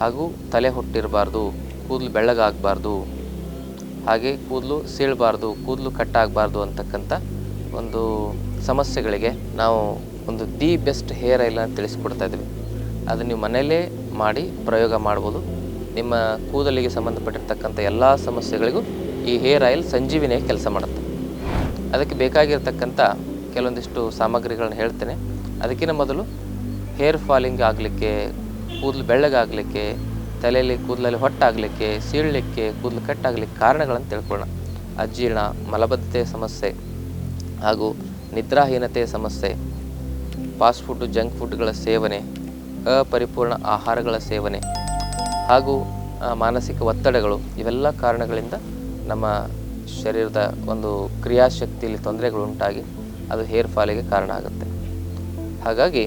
ಹಾಗೂ ತಲೆ ಹೊಟ್ಟಿರಬಾರ್ದು, ಕೂದಲು ಬೆಳ್ಳಗಾಗಬಾರ್ದು, ಹಾಗೆ ಕೂದಲು ಸೀಳಬಾರ್ದು, ಕೂದಲು ಕಟ್ಟಾಗಬಾರ್ದು ಅಂತಕ್ಕಂಥ ಒಂದು ಸಮಸ್ಯೆಗಳಿಗೆ ನಾವು ಒಂದು ದಿ ಬೆಸ್ಟ್ ಹೇರ್ ಆಯಿಲನ್ನು ತಿಳಿಸ್ಕೊಡ್ತಾ ಇದ್ದೀವಿ ಅದು ನೀವು ಮನೆಯಲ್ಲೇ ಮಾಡಿ ಪ್ರಯೋಗ ಮಾಡ್ಬೋದು. ನಿಮ್ಮ ಕೂದಲಿಗೆ ಸಂಬಂಧಪಟ್ಟಿರ್ತಕ್ಕಂಥ ಎಲ್ಲ ಸಮಸ್ಯೆಗಳಿಗೂ ಈ ಹೇರ್ ಆಯಿಲ್ ಸಂಜೀವಿನಿಯಾಗಿ ಕೆಲಸ ಮಾಡುತ್ತೆ. ಅದಕ್ಕೆ ಬೇಕಾಗಿರ್ತಕ್ಕಂಥ ಕೆಲವೊಂದಿಷ್ಟು ಸಾಮಗ್ರಿಗಳನ್ನ ಹೇಳ್ತೇನೆ. ಅದಕ್ಕಿಂತ ಮೊದಲು ಹೇರ್ ಫಾಲಿಂಗ್ ಆಗಲಿಕ್ಕೆ ಕೂದಲು ಬೆಳ್ಳಗಾಗಲಿಕ್ಕೆ, ತಲೆಯಲ್ಲಿ ಕೂದಲಲ್ಲಿ ಹೊಟ್ಟಾಗಲಿಕ್ಕೆ, ಸೀಳಲಿಕ್ಕೆ, ಕೂದಲು ಕಟ್ಟಾಗಲಿಕ್ಕೆ ಕಾರಣಗಳನ್ನು ತಿಳ್ಕೊಳ್ಳೋಣ. ಅಜೀರ್ಣ, ಮಲಬದ್ಧತೆ ಸಮಸ್ಯೆ ಹಾಗೂ ನಿದ್ರಾಹೀನತೆಯ ಸಮಸ್ಯೆ ಫಾಸ್ಟ್ ಫುಡ್ ಜಂಕ್ ಫುಡ್ಗಳ ಸೇವನೆ, ಅಪರಿಪೂರ್ಣ ಆಹಾರಗಳ ಸೇವನೆ ಹಾಗೂ ಮಾನಸಿಕ ಒತ್ತಡಗಳು ಇವೆಲ್ಲ ಕಾರಣಗಳಿಂದ ನಮ್ಮ ಶರೀರದ ಒಂದು ಕ್ರಿಯಾಶಕ್ತಿಯಲ್ಲಿ ತೊಂದರೆಗಳು ಉಂಟಾಗಿ ಅದು ಹೇರ್ ಫಾಲಿಗೆ ಕಾರಣ ಆಗುತ್ತೆ. ಹಾಗಾಗಿ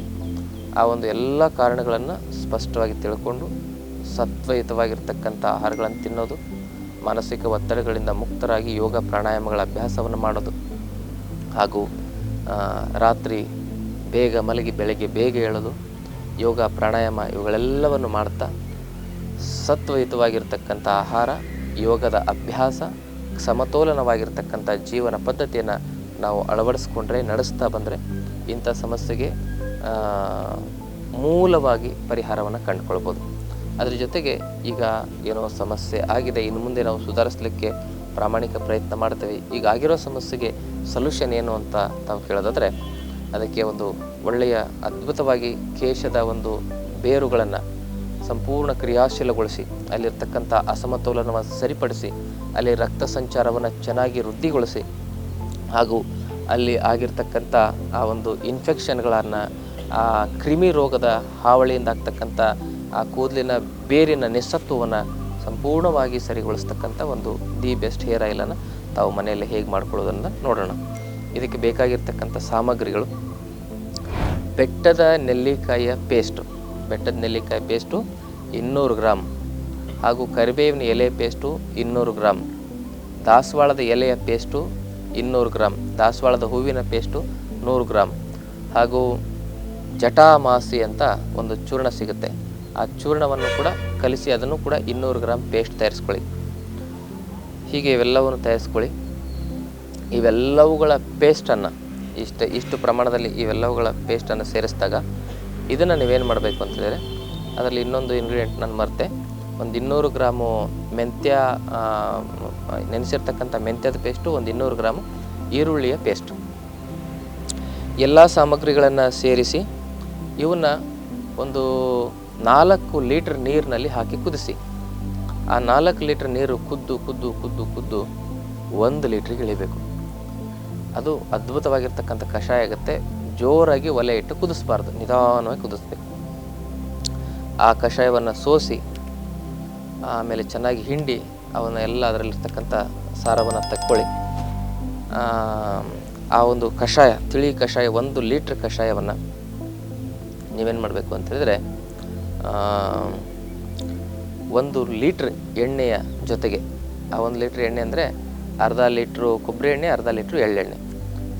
ಆ ಒಂದು ಎಲ್ಲ ಕಾರಣಗಳನ್ನು ಸ್ಪಷ್ಟವಾಗಿ ತಿಳ್ಕೊಂಡು ಸತ್ವಯುತವಾಗಿರ್ತಕ್ಕಂಥ ಆಹಾರಗಳನ್ನು ತಿನ್ನೋದು, ಮಾನಸಿಕ ಒತ್ತಡಗಳಿಂದ ಮುಕ್ತರಾಗಿ ಯೋಗ ಪ್ರಾಣಾಯಾಮಗಳ ಅಭ್ಯಾಸವನ್ನು ಮಾಡೋದು, ಹಾಗೂ ರಾತ್ರಿ ಬೇಗ ಮಲಗಿ ಬೆಳಗ್ಗೆ ಬೇಗ ಏಳೋದು, ಯೋಗ, ಪ್ರಾಣಾಯಾಮ ಇವುಗಳೆಲ್ಲವನ್ನು ಮಾಡ್ತಾ ಸತ್ವಯುತವಾಗಿರ್ತಕ್ಕಂಥ ಆಹಾರ, ಯೋಗದ ಅಭ್ಯಾಸ, ಸಮತೋಲನವಾಗಿರ್ತಕ್ಕಂಥ ಜೀವನ ಪದ್ಧತಿಯನ್ನು ನಾವು ಅಳವಡಿಸ್ಕೊಂಡ್ರೆ, ನಡೆಸ್ತಾ ಬಂದರೆ ಇಂಥ ಸಮಸ್ಯೆಗೆ ಮೂಲವಾಗಿ ಪರಿಹಾರವನ್ನು ಕಂಡುಕೊಳ್ಬೋದು. ಅದ್ರ ಜೊತೆಗೆ ಈಗ ಏನೋ ಸಮಸ್ಯೆ ಆಗಿದೆ, ಇನ್ನು ಮುಂದೆ ನಾವು ಸುಧಾರಿಸಲಿಕ್ಕೆ ಪ್ರಾಮಾಣಿಕ ಪ್ರಯತ್ನ ಮಾಡ್ತೇವೆ. ಈಗ ಆಗಿರೋ ಸಮಸ್ಯೆಗೆ ಸೊಲ್ಯೂಷನ್ ಏನು ಅಂತ ತಾವು ಕೇಳೋದಾದರೆ ಅದಕ್ಕೆ ಒಂದು ಒಳ್ಳೆಯ ಅದ್ಭುತವಾಗಿ ಕೇಶದ ಒಂದು ಬೇರುಗಳನ್ನು ಸಂಪೂರ್ಣ ಕ್ರಿಯಾಶೀಲಗೊಳಿಸಿ, ಅಲ್ಲಿರ್ತಕ್ಕಂಥ ಅಸಮತೋಲನವನ್ನು ಸರಿಪಡಿಸಿ, ಅಲ್ಲಿ ರಕ್ತ ಸಂಚಾರವನ್ನು ಚೆನ್ನಾಗಿ ವೃದ್ಧಿಗೊಳಿಸಿ, ಹಾಗೂ ಅಲ್ಲಿ ಆಗಿರ್ತಕ್ಕಂಥ ಆ ಒಂದು ಇನ್ಫೆಕ್ಷನ್ಗಳನ್ನು ಕ್ರಿಮಿ ರೋಗದ ಹಾವಳಿಯಿಂದ ಆಗ್ತಕ್ಕಂಥ ಆ ಕೂದಲಿನ ಬೇರಿನ ನಿಸ್ಸತ್ವವನ್ನು ಸಂಪೂರ್ಣವಾಗಿ ಸರಿಗೊಳಿಸ್ತಕ್ಕಂಥ ಒಂದು ದಿ ಬೆಸ್ಟ್ ಹೇರ್ ಆಯಿಲನ್ನು ತಾವು ಮನೆಯಲ್ಲಿ ಹೇಗೆ ಮಾಡ್ಕೊಳ್ಳೋದನ್ನು ನೋಡೋಣ. ಇದಕ್ಕೆ ಬೇಕಾಗಿರ್ತಕ್ಕಂಥ ಸಾಮಗ್ರಿಗಳು. ಬೆಟ್ಟದ ನೆಲ್ಲಿಕಾಯಿಯ ಪೇಸ್ಟು ಬೆಟ್ಟದ ನೆಲ್ಲಿಕಾಯಿ ಪೇಸ್ಟು ಇನ್ನೂರು ಗ್ರಾಮ್ ಹಾಗೂ ಕರಿಬೇವಿನ ಎಲೆ ಪೇಸ್ಟು ಇನ್ನೂರು ಗ್ರಾಮ್ ದಾಸವಾಳದ ಎಲೆಯ ಪೇಸ್ಟು ಇನ್ನೂರು ಗ್ರಾಮ್ ದಾಸವಾಳದ ಹೂವಿನ ಪೇಸ್ಟು ನೂರು ಗ್ರಾಮ್ ಹಾಗೂ ಜಟಾಮಾಸಿ ಅಂತ ಒಂದು ಚೂರ್ಣ ಸಿಗುತ್ತೆ. ಆ ಚೂರ್ಣವನ್ನು ಕೂಡ ಕಲಿಸಿ ಅದನ್ನು ಕೂಡ ಇನ್ನೂರು ಗ್ರಾಮ್ ಪೇಸ್ಟ್ ತಯಾರಿಸ್ಕೊಳ್ಳಿ. ಹೀಗೆ ಇವೆಲ್ಲವನ್ನು ತಯಾರಿಸ್ಕೊಳ್ಳಿ. ಇವೆಲ್ಲವುಗಳ ಪೇಸ್ಟನ್ನು, ಇಷ್ಟು ಇಷ್ಟು ಪ್ರಮಾಣದಲ್ಲಿ ಇವೆಲ್ಲವುಗಳ ಪೇಸ್ಟನ್ನು ಸೇರಿಸಿದಾಗ ಇದನ್ನು ನೀವೇನು ಮಾಡಬೇಕು ಅಂತಂದರೆ ಅದರಲ್ಲಿ ಇನ್ನೊಂದು ಇಂಗ್ರೀಡಿಯೆಂಟ್ ನಾನು ಮರೆತೆ. ಒಂದು ಇನ್ನೂರು ಗ್ರಾಮು ಮೆಂತ್ಯ ನೆನೆಸಿರ್ತಕ್ಕಂಥ ಮೆಂತ್ಯದ ಪೇಸ್ಟು, ಒಂದು ಇನ್ನೂರು ಗ್ರಾಮು ಈರುಳ್ಳಿಯ ಪೇಸ್ಟು. ಎಲ್ಲ ಸಾಮಗ್ರಿಗಳನ್ನು ಸೇರಿಸಿ ಇವನ್ನ ಒಂದು ನಾಲ್ಕು ಲೀಟ್ರ್ ನೀರಿನಲ್ಲಿ ಹಾಕಿ ಕುದಿಸಿ. ಆ ನಾಲ್ಕು ಲೀಟ್ರ್ ನೀರು ಕುದ್ದು ಕುದ್ದು ಕುದ್ದು ಕುದ್ದು ಒಂದು ಲೀಟ್ರಿಗೆ ಇಳಿಬೇಕು. ಅದು ಅದ್ಭುತವಾಗಿರ್ತಕ್ಕಂಥ ಕಷಾಯ ಆಗುತ್ತೆ. ಜೋರಾಗಿ ಒಲೆ ಇಟ್ಟು ಕುದಿಸ್ಬಾರ್ದು. ನಿಧಾನವಾಗಿ ಕುದಿಸ್ಬೇಕು. ಆ ಕಷಾಯವನ್ನು ಸೋಸಿ ಆಮೇಲೆ ಚೆನ್ನಾಗಿ ಹಿಂಡಿ ಅವನ್ನ ಎಲ್ಲ ಅದರಲ್ಲಿರ್ತಕ್ಕಂಥ ಸಾರವನ್ನು ತಕ್ಕೊಳ್ಳಿ. ಆ, ಒಂದು ಕಷಾಯ ತಿಳಿ ಕಷಾಯ ಒಂದು ಲೀಟ್ರ್ ಕಷಾಯವನ್ನು ನೀವೇನು ಮಾಡಬೇಕು ಅಂತ ಹೇಳಿದ್ರೆ ಒಂದು ಲೀಟ್ರ್ ಎಣ್ಣೆಯ ಜೊತೆಗೆ, ಆ ಒಂದು ಲೀಟ್ರ್ ಎಣ್ಣೆ ಅಂದರೆ ಅರ್ಧ ಲೀಟ್ರು ಕೊಬ್ಬರಿ ಎಣ್ಣೆ, ಅರ್ಧ ಲೀಟ್ರು ಎಳ್ಳೆಣ್ಣೆ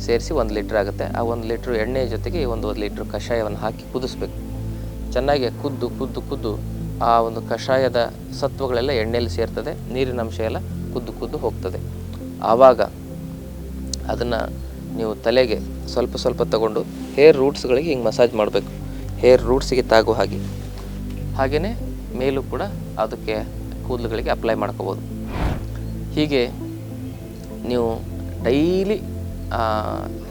ಸೇರಿಸಿ ಒಂದು ಲೀಟ್ರ್ ಆಗುತ್ತೆ. ಆ ಒಂದು ಲೀಟ್ರ್ ಎಣ್ಣೆಯ ಜೊತೆಗೆ ಈ ಒಂದು ಲೀಟ್ರ್ ಕಷಾಯವನ್ನು ಹಾಕಿ ಕುದಿಸ್ಬೇಕು. ಚೆನ್ನಾಗಿ ಕುದ್ದು ಕುದ್ದು ಕುದ್ದು ಆ ಒಂದು ಕಷಾಯದ ಸತ್ವಗಳೆಲ್ಲ ಎಣ್ಣೆಯಲ್ಲಿ ಸೇರ್ತದೆ, ನೀರಿನ ಅಂಶ ಎಲ್ಲ ಕುದ್ದು ಕುದ್ದು ಹೋಗ್ತದೆ. ಆವಾಗ ಅದನ್ನು ನೀವು ತಲೆಗೆ ಸ್ವಲ್ಪ ಸ್ವಲ್ಪ ತಗೊಂಡು ಹೇರ್ ರೂಟ್ಸ್ಗಳಿಗೆ ಹಿಂಗೆ ಮಸಾಜ್ ಮಾಡಬೇಕು. ಹೇರ್ ರೂಟ್ಸಿಗೆ ತಾಗೋ ಹಾಗೆ. ಹಾಗೆಯೇ ಮೇಲೂ ಕೂಡ ಅದಕ್ಕೆ ಕೂದಲುಗಳಿಗೆ ಅಪ್ಲೈ ಮಾಡ್ಕೋಬೋದು. ಹೀಗೆ ನೀವು ಡೈಲಿ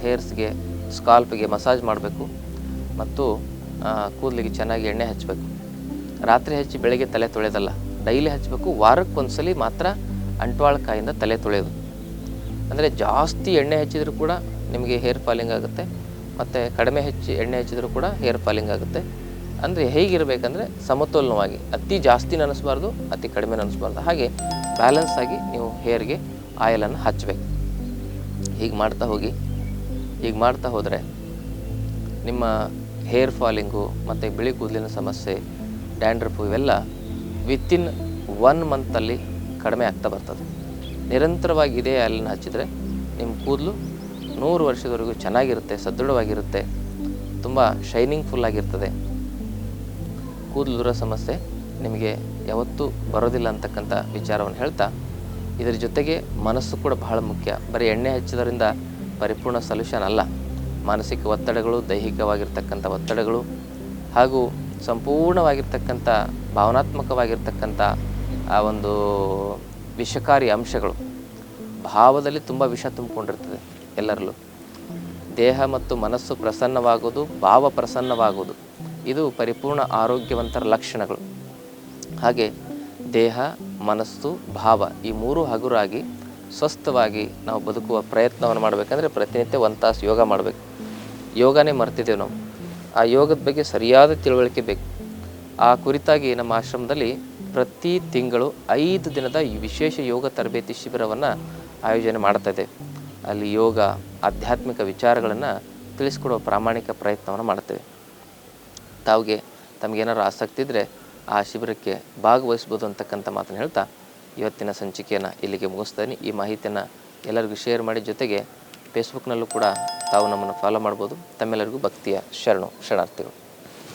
ಹೇರ್ಸ್ಗೆ ಸ್ಕಾಲ್ಪ್ಗೆ ಮಸಾಜ್ ಮಾಡಬೇಕು ಮತ್ತು ಕೂದಲಿಗೆ ಚೆನ್ನಾಗಿ ಎಣ್ಣೆ ಹಚ್ಚಬೇಕು ರಾತ್ರಿ ಹಚ್ಚಿ ಬೆಳಗ್ಗೆ ತಲೆ ತೊಳೆಯೋದಲ್ಲ ಡೈಲಿ ಹಚ್ಚಬೇಕು ವಾರಕ್ಕೊಂದ್ಸಲಿ ಮಾತ್ರ ಅಂಟ್ವಾಳಕಾಯಿಂದ ತಲೆ ತೊಳೆಯೋದು. ಅಂದರೆ ಜಾಸ್ತಿ ಎಣ್ಣೆ ಹಚ್ಚಿದರೂ ಕೂಡ ನಿಮಗೆ ಹೇರ್ ಫಾಲಿಂಗ್ ಆಗುತ್ತೆ. ಮತ್ತು ಕಡಿಮೆ ಹೆಚ್ಚು ಎಣ್ಣೆ ಹಚ್ಚಿದರೂ ಕೂಡ ಹೇರ್ ಫಾಲಿಂಗ್ ಆಗುತ್ತೆ. ಅಂದರೆ ಹೇಗಿರಬೇಕಂದ್ರೆ ಸಮತೋಲನವಾಗಿ, ಅತಿ ಜಾಸ್ತಿ ಅನಿಸ್ಬಾರ್ದು ಅತಿ ಕಡಿಮೆ ಅನಿಸ್ಬಾರ್ದು ಹಾಗೆ ಬ್ಯಾಲೆನ್ಸ್ ಆಗಿ ನೀವು ಹೇರ್ಗೆ ಆಯಿಲನ್ನು ಹಚ್ಚಬೇಕು ಹೀಗೆ ಮಾಡ್ತಾ ಹೋಗಿ, ಹೀಗೆ ಮಾಡ್ತಾ ಹೋದರೆ ನಿಮ್ಮ ಹೇರ್ ಫಾಲಿಂಗು ಮತ್ತು ಬಿಳಿ ಕೂದಲಿನ ಸಮಸ್ಯೆ ಡ್ಯಾಂಡ್ರಫು ಇವೆಲ್ಲ ವಿತಿನ್ ಒನ್ ಮಂತಲ್ಲಿ ಕಡಿಮೆ ಆಗ್ತಾ ಬರ್ತದೆ. ನಿರಂತರವಾಗಿ ಇದೇ ಆಯಿಲನ್ನು ಹಚ್ಚಿದರೆ ನಿಮ್ಮ ಕೂದಲು ನೂರು ವರ್ಷದವರೆಗೂ ಚೆನ್ನಾಗಿರುತ್ತೆ, ಸದೃಢವಾಗಿರುತ್ತೆ, ತುಂಬ ಶೈನಿಂಗ್ ಫುಲ್ ಆಗಿರ್ತದೆ. ಕೂದಲುದುರ ಸಮಸ್ಯೆ, ನಿಮಗೆ ಯಾವತ್ತೂ ಬರೋದಿಲ್ಲ ಅಂತಕ್ಕಂಥ ವಿಚಾರವನ್ನು ಹೇಳ್ತಾ, ಇದರ ಜೊತೆಗೆ ಮನಸ್ಸು ಕೂಡ ಬಹಳ ಮುಖ್ಯ. ಬರೀ ಎಣ್ಣೆ ಹಚ್ಚೋದರಿಂದ ಪರಿಪೂರ್ಣ ಸೊಲ್ಯೂಷನ್ ಅಲ್ಲ. ಮಾನಸಿಕ ಒತ್ತಡಗಳು, ದೈಹಿಕವಾಗಿರ್ತಕ್ಕಂಥ ಒತ್ತಡಗಳು, ಹಾಗೂ ಸಂಪೂರ್ಣವಾಗಿರ್ತಕ್ಕಂಥ, ಭಾವನಾತ್ಮಕವಾಗಿರ್ತಕ್ಕಂಥ ಆ ಒಂದು ವಿಷಕಾರಿ ಅಂಶಗಳು, ಭಾವದಲ್ಲಿ ತುಂಬ ವಿಷ ತುಂಬಿಕೊಂಡಿರ್ತದೆ. ಎಲ್ಲರಲ್ಲೂ. ದೇಹ ಮತ್ತು ಮನಸ್ಸು ಪ್ರಸನ್ನವಾಗುವುದು, ಭಾವ ಪ್ರಸನ್ನವಾಗುವುದು. ಇದು ಪರಿಪೂರ್ಣ ಆರೋಗ್ಯವಂತರ ಲಕ್ಷಣಗಳು. ಹಾಗೆ ದೇಹ, ಮನಸ್ಸು, ಭಾವ ಈ ಮೂರು ಹಗುರಾಗಿ ಸ್ವಸ್ಥವಾಗಿ ನಾವು ಬದುಕುವ ಪ್ರಯತ್ನವನ್ನು ಮಾಡಬೇಕಂದ್ರೆ ಪ್ರತಿನಿತ್ಯ ಒಂದು ತಾಸು ಯೋಗ ಮಾಡಬೇಕು. ಯೋಗನೇ ಮರ್ತಿದ್ದೇವೆ ನಾವು. ಆ ಯೋಗದ ಬಗ್ಗೆ ಸರಿಯಾದ ತಿಳುವಳಿಕೆ ಬೇಕು. ಆ ಕುರಿತಾಗಿ ನಮ್ಮ ಆಶ್ರಮದಲ್ಲಿ ಪ್ರತಿ ತಿಂಗಳು ಐದು ದಿನದ ವಿಶೇಷ ಯೋಗ ತರಬೇತಿ ಶಿಬಿರವನ್ನು ಆಯೋಜನೆ ಮಾಡ್ತಾ ಅಲ್ಲಿ ಯೋಗ, ಆಧ್ಯಾತ್ಮಿಕ ವಿಚಾರಗಳನ್ನು ತಿಳಿಸ್ಕೊಡೋ ಪ್ರಾಮಾಣಿಕ ಪ್ರಯತ್ನವನ್ನು ಮಾಡ್ತೇವೆ. ತಾವಿಗೆ ತಮಗೇನಾದ್ರು ಆಸಕ್ತಿ ಇದ್ದರೆ ಆ ಶಿಬಿರಕ್ಕೆ ಭಾಗವಹಿಸ್ಬೋದು ಅಂತಕ್ಕಂಥ ಮಾತನ್ನು ಹೇಳ್ತಾ ಇವತ್ತಿನ ಸಂಚಿಕೆಯನ್ನು ಇಲ್ಲಿಗೆ ಮುಗಿಸ್ತೀನಿ. ಈ ಮಾಹಿತಿಯನ್ನು ಎಲ್ಲರಿಗೂ ಶೇರ್ ಮಾಡಿ ಜೊತೆಗೆ ಫೇಸ್ಬುಕ್ನಲ್ಲೂ ಕೂಡ ತಾವು ನಮ್ಮನ್ನು ಫಾಲೋ ಮಾಡ್ಬೋದು. ತಮ್ಮೆಲ್ಲರಿಗೂ ಭಕ್ತಿಯ ಶರಣು, ಶರಣಾರ್ಥಿಗಳು.